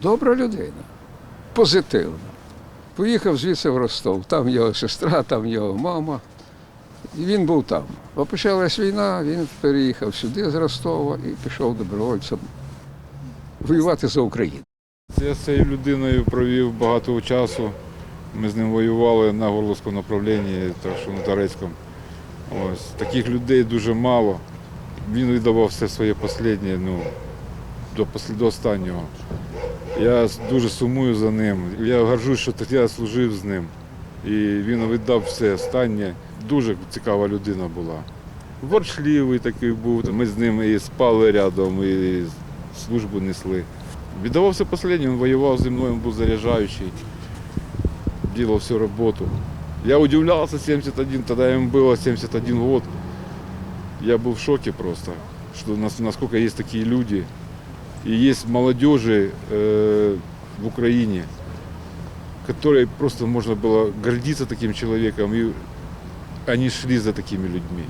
Добра людина, позитивна. Поїхав звідси в Ростов, там його сестра, там його мама. І він був там. А почалась війна, він переїхав сюди з Ростова і пішов добровольцем воювати за Україну. Я з цією людиною провів багато часу. Ми з ним воювали на Горловському направлінні, так що на Торецькому. Ось. Таких людей дуже мало. Він віддавав все своє останнє, ну, до, до останнього. Я дуже сумую за ним. Я горжусь, що я служив з ним. І він віддав все останнє. Дуже цікава людина була. Ворчливий такий був. Ми з ним і спали рядом, і службу несли. Віддавався останнім, воював зі мною, він був заряджаючий, делал всю роботу. Я удивлялся 71, тогда ему было 71 год. Я был в шоке просто, что нас- насколько есть такие люди. И есть молодежи э, в Украине, которой просто можно было гордиться таким человеком, и они шли за такими людьми.